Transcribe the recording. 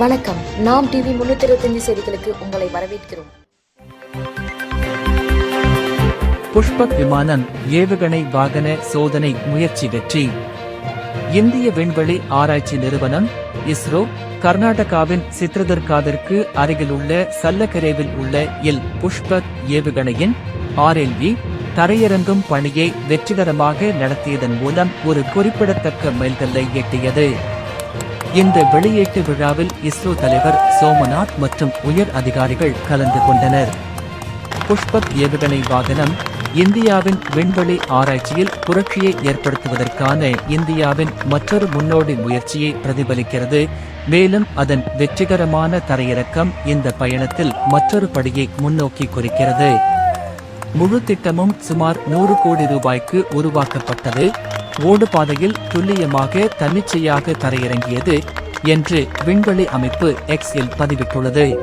வணக்கம். நாம் டிவி முன்னூத்தி இருபத்தஞ்சு செய்திகளுக்கு உங்களை வரவேற்கிறோம். புஷ்பக் விமானம் ஏவுகணை வாகன சோதனை முயற்சி வெற்றி. இந்திய விண்வெளி ஆராய்ச்சி நிறுவனம் இஸ்ரோ கர்நாடகாவின் சித்ரதுர்காவிற்கு அருகிலுள்ள சல்லக்கரேவில் உள்ள எல் புஷ்பக் ஏவுகணையின் ஆர்எல்வி தரையிறங்கும் பணியை வெற்றிகரமாக நடத்தியதன் மூலம் ஒரு குறிப்பிடத்தக்க மைல்கல்லை எட்டியது. இந்த வெளியீட்டு விழாவில் இஸ்ரோ தலைவர் சோமநாத் மற்றும் உயர் அதிகாரிகள் கலந்து கொண்டனர். புஷ்பக் ஏவுகணை வாகனம் இந்தியாவின் விண்வெளி ஆராய்ச்சியில் புரட்சியை ஏற்படுத்துவதற்கான இந்தியாவின் மற்றொரு முன்னோடி முயற்சியை பிரதிபலிக்கிறது. மேலும் அதன் வெற்றிகரமான தரையிறக்கம் இந்த பயணத்தில் மற்றொரு படியை முன்னோக்கி குறிக்கிறது. முழு திட்டமும் சுமார் நூறு கோடி ரூபாய்க்கு உருவாக்கப்பட்டது. ஓடுபாதையில் துல்லியமாக தன்னிச்சையாக தரையிறங்கியது என்று விண்வெளி அமைப்பு எக்ஸில் பதிவிட்டுள்ளது.